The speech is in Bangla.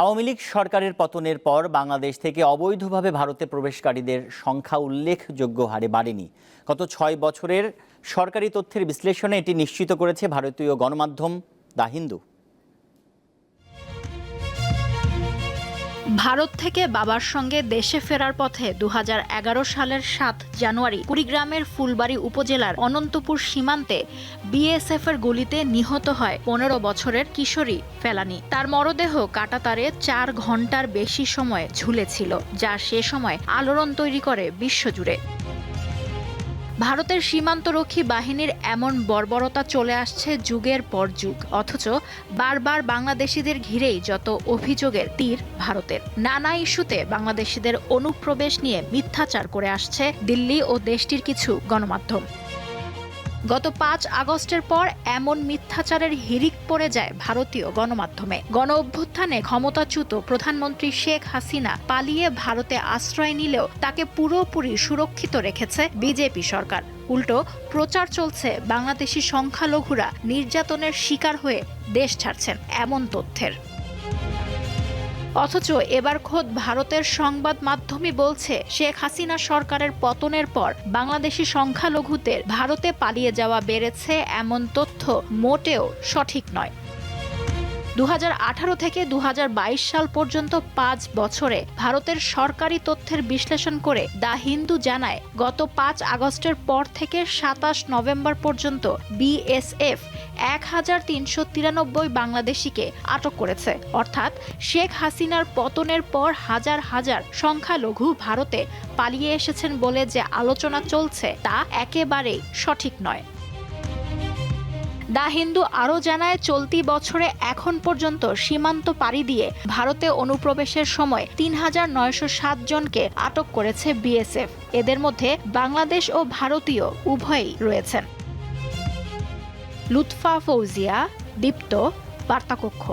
আওয়ামী লীগ সরকারের পতনের পর বাংলাদেশ থেকে অবৈধভাবে ভারতে প্রবেশকারীদের সংখ্যা উল্লেখযোগ্য হারে বাড়েনি। গত ছয় বছরের সরকারি তথ্যের বিশ্লেষণে এটি নিশ্চিত করেছে ভারতীয় গণমাধ্যম দ্য হিন্দু। ভারত থেকে বাবার সঙ্গে দেশে ফেরার পথে দুহাজার এগারো সালের সাত জানুয়ারি কুড়িগ্রামের ফুলবাড়ি উপজেলার অনন্তপুর সীমান্তে বিএসএফ এর গুলিতে নিহত হয় পনেরো বছরের কিশোরী ফেলানি। তার মরদেহ কাটাতারে চার ঘণ্টার বেশি সময় ঝুলেছিল, যা সে সময় আলোড়ন তৈরি করে বিশ্বজুড়ে। ভারতের সীমান্তরক্ষী বাহিনীর এমন বর্বরতা চলে আসছে যুগের পর যুগ। অথচ বারবার বাংলাদেশিদের ঘিরেই যত অভিযোগের তীর ভারতের। নানা ইস্যুতে বাংলাদেশিদের অনুপ্রবেশ নিয়ে মিথ্যাচার করে আসছে দিল্লি ও দেশটির কিছু গণমাধ্যম। গত পাঁচ আগস্টের পর এমন মিথ্যাচারের হিরিক পড়ে যায় ভারতীয় গণমাধ্যমে। গণ অভ্যুত্থানে ক্ষমতাচ্যুত প্রধানমন্ত্রী শেখ হাসিনা পালিয়ে ভারতে আশ্রয় নিলেও তাকে পুরোপুরি সুরক্ষিত রেখেছে বিজেপি সরকার। উল্টো, প্রচার চলছে বাংলাদেশি সংখ্যালঘুরা নির্যাতনের শিকার হয়ে দেশ ছাড়ছেন এমন তথ্যের। অথচ এবার খোদ ভারতের সংবাদ মাধ্যমই বলছে, শেখ হাসিনা সরকারের পতনের পর বাংলাদেশি সংখ্যালঘুদের ভারতে পালিয়ে যাওয়া বেড়েছে এমন তথ্য মোটেও সঠিক নয়। দু হাজার আঠারো থেকে দু হাজার বাইশ সাল পর্যন্ত পাঁচ বছরে ভারতের সরকারি তথ্যের বিশ্লেষণ করে দ্য হিন্দু জানায়, গত পাঁচ আগস্টের পর থেকে সাতাশ নভেম্বর পর্যন্ত বিএসএফ এক হাজার তিনশো তিরানব্বই বাংলাদেশিকে আটক করেছে। অর্থাৎ শেখ হাসিনার পতনের পর হাজার হাজার সংখ্যালঘু ভারতে পালিয়ে এসেছেন বলে যে আলোচনা চলছে তা একেবারেই সঠিক নয়। দ্য হিন্দু আরও জানায়, চলতি বছরে এখন পর্যন্ত সীমান্ত পাড়ি দিয়ে ভারতে অনুপ্রবেশের সময় তিন হাজার নয়শো সাত জনকে আটক করেছে বিএসএফ। এদের মধ্যে বাংলাদেশ ও ভারতীয় উভয়ই রয়েছেন। লুৎফা ফৌজিয়া, দীপ্ত, বার্তাকক্ষ।